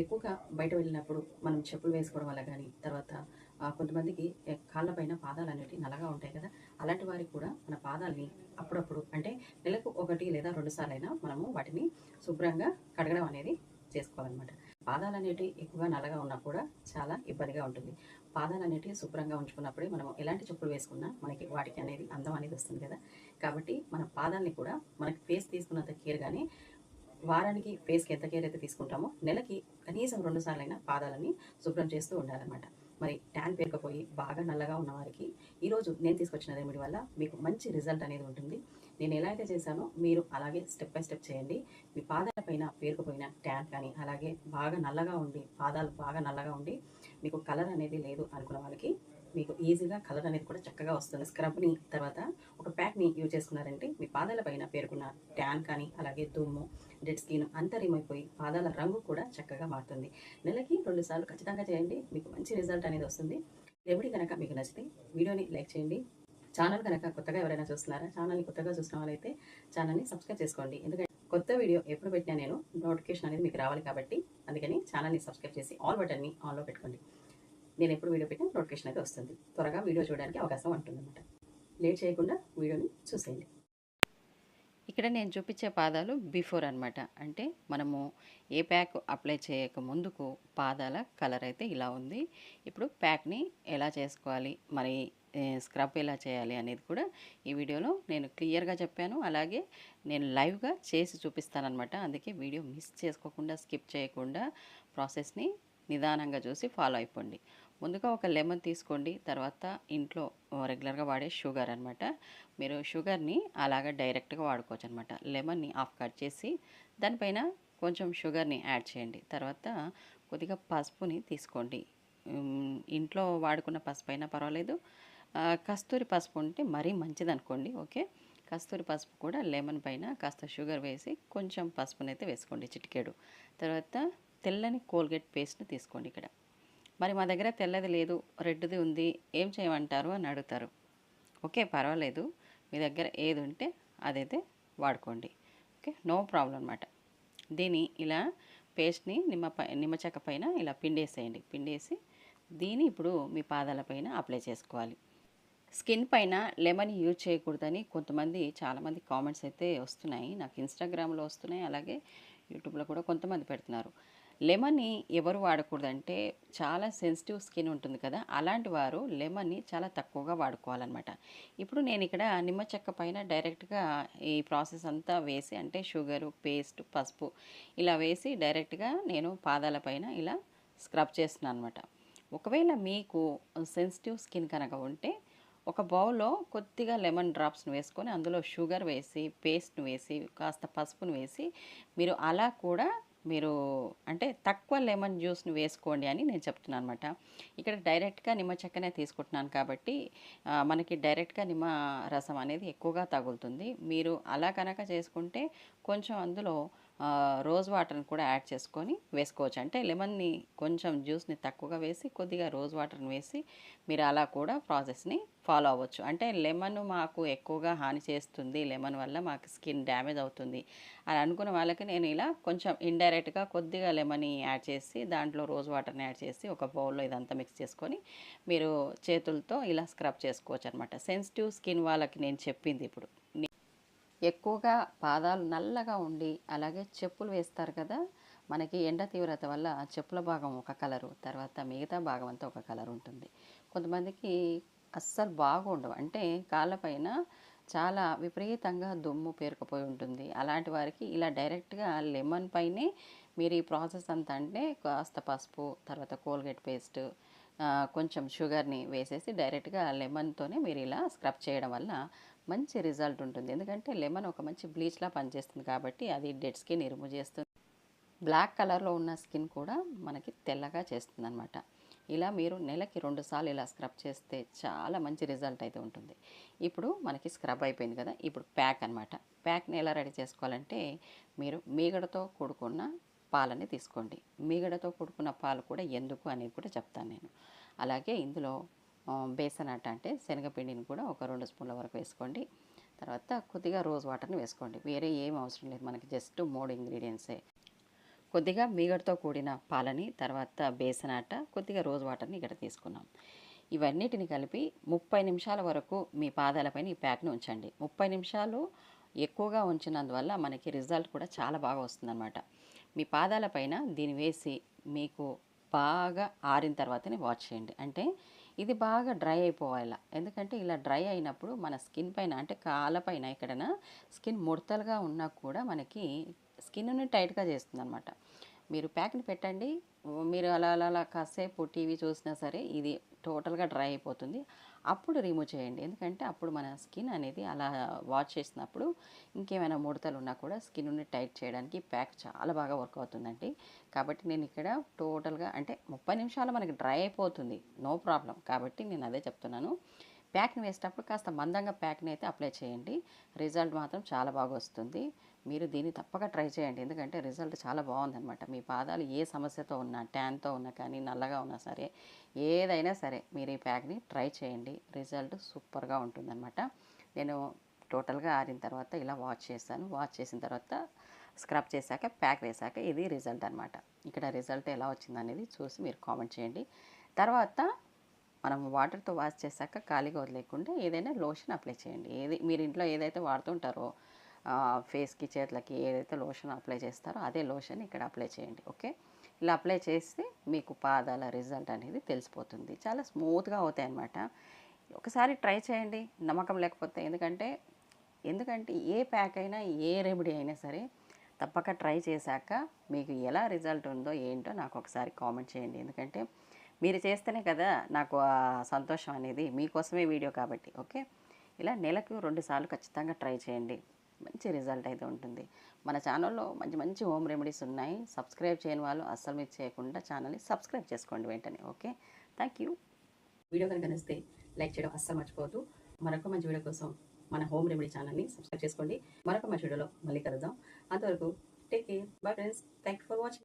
ఎక్కువగా బయట వెళ్ళినప్పుడు మనం చెప్పులు వేసుకోవడం వల్ల కానీ తర్వాత కొంతమందికి కాళ్ళ కాళ్ళపైన పాదాలు అనేవి నల్లగా ఉంటాయి కదా అలాంటి వారికి కూడా మన పాదాలని అప్పుడప్పుడు అంటే నెలకు ఒకటి లేదా రెండు సార్లు అయినా మనము వాటిని శుభ్రంగా కడగడం అనేది చేసుకోవాలన్నమాట. పాదాలు అనేటివి ఎక్కువగా నల్లగా ఉన్నా కూడా చాలా ఇబ్బందిగా ఉంటుంది. పాదాలు అనేటివి శుభ్రంగా ఉంచుకున్నప్పుడే మనం ఎలాంటి చెప్పులు వేసుకున్నా మనకి వాటికి అనేది అందం అనేది వస్తుంది కదా. కాబట్టి మన పాదాలని కూడా మనకి ఫేస్ తీసుకున్నంత కేర్ కానీ వారానికి ఫేస్కి ఎంత కేర్ అయితే తీసుకుంటామో నెలకి కనీసం రెండు సార్లైనా పాదాలని శుభ్రం చేస్తూ ఉండాలన్నమాట. మరి ట్యాన్ పేరుకపోయి బాగా నల్లగా ఉన్న వారికి ఈరోజు నేను తీసుకొచ్చిన రెమెడీ వల్ల మీకు మంచి రిజల్ట్ అనేది ఉంటుంది. నేను ఎలా అయితే చేశానో మీరు అలాగే స్టెప్ బై స్టెప్ చేయండి. మీ పాదాల పైన పేరుకుపోయిన ట్యాన్ కానీ అలాగే బాగా నల్లగా ఉండి పాదాలు బాగా నల్లగా ఉండి మీకు కలర్ అనేది లేదు అనుకున్న వాళ్ళకి మీకు ఈజీగా కలర్ అనేది కూడా చక్కగా వస్తుంది. స్క్రబ్ని తర్వాత ఒక ప్యాక్ని యూజ్ చేసుకున్నారంటే మీ పాదాల పైన పేరుకున్న ట్యాన్ కానీ అలాగే దుమ్ము డెడ్ స్కిన్ అంతా రిమైపోయి పాదాల రంగు కూడా చక్కగా మారుతుంది. నెలకి రెండు సార్లు ఖచ్చితంగా చేయండి. మీకు మంచి రిజల్ట్ అనేది వస్తుంది. రెమెడీ కనుక మీకు నచ్చితే వీడియోని లైక్ చేయండి. ఛానల్ కనుక కొత్తగా ఎవరైనా చూస్తున్నారా ఛానల్ని కొత్తగా చూసిన వాళ్ళైతే ఛానల్ని సబ్స్క్రైబ్ చేసుకోండి. ఎందుకంటే కొత్త వీడియో ఎప్పుడు పెట్టినా నేను నోటిఫికేషన్ అనేది మీకు రావాలి కాబట్టి అందుకని ఛానల్ని సబ్స్క్రైబ్ చేసి ఆల్ బటన్ని ఆన్లో పెట్టుకోండి. నేను ఎప్పుడు వీడియో పెట్టిన నోటిఫికేషన్ అయితే వస్తుంది. త్వరగా వీడియో చూడడానికి అవకాశం ఉంటుందన్నమాట. లేట్ చేయకుండా వీడియోని చూసేయండి. ఇక్కడ నేను చూపించే పాదాలు బిఫోర్ అనమాట అంటే మనము ఏ ప్యాక్ అప్లై చేయక ముందుకు పాదాల కలర్ అయితే ఇలా ఉంది. ఇప్పుడు ప్యాక్ని ఎలా చేసుకోవాలి మరి స్క్రబ్ ఎలా చేయాలి అనేది కూడా ఈ వీడియోలో నేను క్లియర్గా చెప్పాను. అలాగే నేను లైవ్గా చేసి చూపిస్తానమాట అందుకే వీడియో మిస్ చేసుకోకుండా స్కిప్ చేయకుండా ప్రాసెస్ని నిదానంగా చూసి ఫాలో అయిపోండి. ముందుగా ఒక లెమన్ తీసుకోండి. తర్వాత ఇంట్లో రెగ్యులర్గా వాడే షుగర్ అనమాట మీరు షుగర్ని అలాగా డైరెక్ట్గా వాడుకోవచ్చు అనమాట లెమన్ని హాఫ్ కట్ చేసి దానిపైన కొంచెం షుగర్ని యాడ్ చేయండి. తర్వాత కొద్దిగా పసుపుని తీసుకోండి. ఇంట్లో వాడుకున్న పసుపు అయినా పర్వాలేదు కస్తూరి పసుపు ఉంటే మరీ మంచిది అనుకోండి ఓకే? కస్తూరి పసుపు కూడా లెమన్ పైన కాస్త షుగర్ వేసి కొంచెం పసుపునైతే వేసుకోండి చిటికేడు. తర్వాత తెల్లని కోల్గేట్ పేస్ట్ని తీసుకోండి ఇక్కడ. మరి మా దగ్గర తెల్లది లేదు రెడ్ది ఉంది ఏం చేయమంటారు? అని అడుగుతారు. ఓకే పర్వాలేదు మీ దగ్గర ఏది ఉంటే అదైతే వాడుకోండి. ఓకే నో ప్రాబ్లం అనమాట దీన్ని ఇలా పేస్ట్ని నిమ్మ నిమ్మ చెక్క పైన ఇలా పిండేసేయండి. పిండేసి దీన్ని ఇప్పుడు మీ పాదాలపైన అప్లై చేసుకోవాలి. స్కిన్ పైన లెమన్ యూజ్ చేయకూడదని కొంతమంది చాలామంది కామెంట్స్ అయితే వస్తున్నాయి. నాకు ఇన్స్టాగ్రామ్లో వస్తున్నాయి అలాగే యూట్యూబ్లో కూడా కొంతమంది పెడుతున్నారు. లెమన్ని ఎవరు వాడకూడదంటే చాలా సెన్సిటివ్ స్కిన్ ఉంటుంది కదా అలాంటి వారు లెమన్ని చాలా తక్కువగా వాడుకోవాలన్నమాట. ఇప్పుడు నేను ఇక్కడ నిమ్మ చెక్క పైన డైరెక్ట్గా ఈ ప్రాసెస్ అంతా వేసి అంటే షుగరు పేస్ట్ పసుపు ఇలా వేసి డైరెక్ట్గా నేను పాదాల పైన ఇలా స్క్రబ్ చేస్తున్నాను అనమాట ఒకవేళ మీకు సెన్సిటివ్ స్కిన్ కనుక ఉంటే ఒక బౌల్లో కొద్దిగా లెమన్ డ్రాప్స్ని వేసుకొని అందులో షుగర్ వేసి పేస్ట్ని వేసి కాస్త పసుపును వేసి మీరు అలా కూడా మీరు అంటే తక్కువ లెమన్ జ్యూస్ని వేసుకోండి అని నేను చెప్తున్నాను అనమాట ఇక్కడ డైరెక్ట్గా నిమ్మ చెక్కనే తీసుకుంటున్నాను కాబట్టి మనకి డైరెక్ట్గా నిమ్మ రసం అనేది ఎక్కువగా తగులుతుంది. మీరు అలా కనుక చేసుకుంటే కొంచెం అందులో రోజ్ వాటర్ని కూడా యాడ్ చేసుకొని వేసుకోవచ్చు. అంటే లెమన్ని కొంచెం జ్యూస్ని తక్కువగా వేసి కొద్దిగా రోజ్ వాటర్ని వేసి మీరు అలా కూడా ప్రాసెస్ని ఫాలో అవ్వచ్చు. అంటే లెమన్ మాకు ఎక్కువగా హాని చేస్తుంది. లెమన్ వల్ల మాకు స్కిన్ డ్యామేజ్ అవుతుంది. అని అనుకున్న వాళ్ళకి నేను ఇలా కొంచెం ఇండైరెక్ట్గా కొద్దిగా లెమన్ యాడ్ చేసి దాంట్లో రోజ్ వాటర్ని యాడ్ చేసి ఒక బౌల్లో ఇదంతా మిక్స్ చేసుకొని మీరు చేతులతో ఇలా స్క్రబ్ చేసుకోవచ్చు అనమాట సెన్సిటివ్ స్కిన్ వాళ్ళకి నేను చెప్పింది ఇప్పుడు. ఎక్కువగా పాదాలు నల్లగా ఉండి అలాగే చెప్పులు వేస్తారు కదా మనకి ఎండ తీవ్రత వల్ల చెప్పుల భాగం ఒక కలరు తర్వాత మిగతా భాగం అంతా ఒక కలర్ ఉంటుంది. కొంతమందికి అస్సలు బాగుండవు. అంటే కాళ్ళపైన చాలా విపరీతంగా దుమ్ము పేరుకుపోయి ఉంటుంది. అలాంటి వారికి ఇలా డైరెక్ట్గా లెమన్ పైనే మీరు ఈ ప్రాసెస్ అంతా అంటే కాస్త పసుపు తర్వాత కోల్గేట్ పేస్ట్ కొంచెం షుగర్ని వేసేసి డైరెక్ట్గా లెమన్తోనే మీరు ఇలా స్క్రబ్ చేయడం వల్ల మంచి రిజల్ట్ ఉంటుంది. ఎందుకంటే లెమన్ ఒక మంచి బ్లీచ్లా పనిచేస్తుంది కాబట్టి అది డెడ్ స్కిన్ రిమూవ్ చేస్తుంది. బ్లాక్ కలర్లో ఉన్న స్కిన్ కూడా మనకి తెల్లగా చేస్తుంది అనమాట ఇలా మీరు నెలకి రెండుసార్లు ఇలా స్క్రబ్ చేస్తే చాలా మంచి రిజల్ట్ అయితే ఉంటుంది. ఇప్పుడు మనకి స్క్రబ్ అయిపోయింది కదా ఇప్పుడు ప్యాక్ అనమాట ప్యాక్ని ఎలా రెడీ చేసుకోవాలంటే మీరు మీగడతో కూడుకున్న పాలని తీసుకోండి. మీగడతో కూడుకున్న పాలు కూడా ఎందుకు అనేది కూడా చెప్తాను నేను. అలాగే ఇందులో బేసన్ అట్ట అంటే శనగపిండిని కూడా ఒక రెండు స్పూన్ల వరకు వేసుకోండి. తర్వాత కొద్దిగా రోజ్ వాటర్ని వేసుకోండి. వేరే ఏం అవసరం లేదు. మనకి జస్ట్ మూడు ఇంగ్రీడియంట్సే. కొద్దిగా మీగడతో కూడిన పాలని తర్వాత బేసన్ ఆట కొద్దిగా రోజ్ వాటర్ని ఇక్కడ తీసుకున్నాం. ఇవన్నిటిని కలిపి ముప్పై నిమిషాల వరకు మీ పాదాలపైన ఈ ప్యాక్ని ఉంచండి. ముప్పై నిమిషాలు ఎక్కువగా ఉంచినందువల్ల మనకి రిజల్ట్ కూడా చాలా బాగా వస్తుందన్నమాట. మీ పాదాలపైన దీన్ని వేసి మీకు బాగా ఆరిన తర్వాతనే వాష్ చేయండి. అంటే ఇది బాగా డ్రై అయిపోవాలి? ఎందుకంటే ఇలా డ్రై అయినప్పుడు మన స్కిన్ పైన అంటే కాళ్ళపైన ఎక్కడైనా స్కిన్ ముడతలుగా ఉన్నా కూడా మనకి స్కిన్ని టైట్గా చేస్తుంది అనమాట మీరు ప్యాక్ని పెట్టండి. మీరు అలా అలా అలా కాసేపు టీవీ చూసినా సరే ఇది టోటల్గా డ్రై అయిపోతుంది. అప్పుడు రిమూవ్ చేయండి. ఎందుకంటే అప్పుడు మన స్కిన్ అనేది అలా వాష్ చేసినప్పుడు ఇంకేమైనా ముడతలు ఉన్నా కూడా స్కిన్ని టైట్ చేయడానికి ప్యాక్ చాలా బాగా వర్క్ అవుతుందండి. కాబట్టి నేను ఇక్కడ టోటల్గా అంటే ముప్పై నిమిషాలు మనకి డ్రై అయిపోతుంది. నో ప్రాబ్లం కాబట్టి నేను అదే చెప్తున్నాను. ప్యాక్ని వేసేటప్పుడు కాస్త మందంగా ప్యాక్ని అయితే అప్లై చేయండి. రిజల్ట్ మాత్రం చాలా బాగా వస్తుంది. మీరు దీన్ని తప్పక ట్రై చేయండి. ఎందుకంటే రిజల్ట్ చాలా బాగుందనమాట మీ పాదాలు ఏ సమస్యతో ఉన్నా ట్యాన్తో ఉన్నా కానీ నల్లగా ఉన్నా సరే ఏదైనా సరే మీరు ఈ ప్యాక్ని ట్రై చేయండి. రిజల్ట్ సూపర్గా ఉంటుందన్నమాట. నేను టోటల్గా ఆరిన తర్వాత ఇలా వాష్ చేశాను. వాష్ చేసిన తర్వాత స్క్రబ్ చేశాక ప్యాక్ వేశాక ఇది రిజల్ట్ అనమాట ఇక్కడ రిజల్ట్ ఎలా వచ్చిందనేది చూసి మీరు కామెంట్ చేయండి. తర్వాత మనం వాటర్తో వాష్ చేశాక ఖాళీగా వదిలేకుండా ఏదైనా లోషన్ అప్లై చేయండి. ఏది మీరు ఇంట్లో ఏదైతే వాడుతుంటారో ఫేస్కి చేతులకి ఏదైతే లోషన్ అప్లై చేస్తారో అదే లోషన్ ఇక్కడ అప్లై చేయండి. ఓకే? ఇలా అప్లై చేస్తే మీకు పాదాల రిజల్ట్ అనేది తెలిసిపోతుంది. చాలా స్మూత్గా అవుతాయి అన్నమాట. ఒకసారి ట్రై చేయండి. నమ్మకం లేకపోతే ఎందుకంటే ఎందుకంటే ఏ ప్యాక్ అయినా ఏ రెమెడీ అయినా సరే తప్పక ట్రై చేశాక మీకు ఎలా రిజల్ట్ ఉందో ఏంటో నాకు ఒకసారి కామెంట్ చేయండి. ఎందుకంటే మీరు చేస్తేనే కదా నాకు ఆ సంతోషం అనేది మీకోసమే వీడియో కాబట్టి ఓకే? ఇలా నెలకు రెండు సార్లు ఖచ్చితంగా ట్రై చేయండి. మంచి రిజల్ట్ అయితే ఉంటుంది. మన ఛానల్లో మంచి మంచి హోమ్ రెమెడీస్ ఉన్నాయి. సబ్స్క్రైబ్ చేయని వాళ్ళు అస్సలు మీరు చేయకుండా ఛానల్ని సబ్స్క్రైబ్ చేసుకోండి వెంటనే ఓకే? Thank you. వీడియో కనుక నచ్చితే లైక్ చేయడం అస్సలు మర్చిపోవద్దు. మరొక మంచి వీడియో కోసం మన హోమ్ రెమెడీ ఛానల్ని సబ్స్క్రైబ్ చేసుకోండి. మరొక మంచి వీడియోలో మళ్ళీ కలుద్దాం. అంతవరకు take care. Bye friends. Thank for watching.